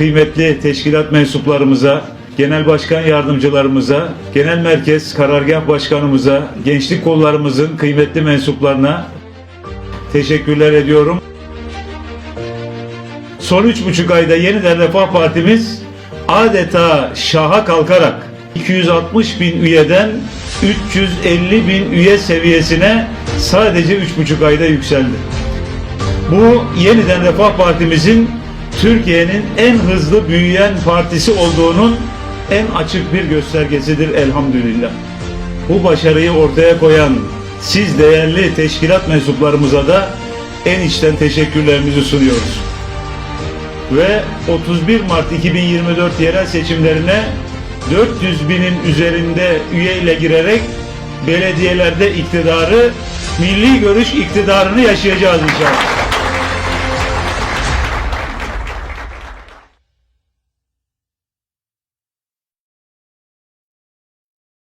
kıymetli teşkilat mensuplarımıza, genel başkan yardımcılarımıza, genel merkez karargah başkanımıza, gençlik kollarımızın kıymetli mensuplarına teşekkürler ediyorum. Son üç buçuk ayda yeniden Refah Partimiz adeta şaha kalkarak 260 bin üyeden 350 bin üye seviyesine sadece üç buçuk ayda yükseldi. Bu yeniden Refah Partimizin Türkiye'nin en hızlı büyüyen partisi olduğunun en açık bir göstergesidir elhamdülillah. Bu başarıyı ortaya koyan siz değerli teşkilat mensuplarımıza da en içten teşekkürlerimizi sunuyoruz. Ve 31 Mart 2024 yerel seçimlerine 400 binin üzerinde üyeyle girerek belediyelerde iktidarı, milli görüş iktidarını yaşayacağız inşallah.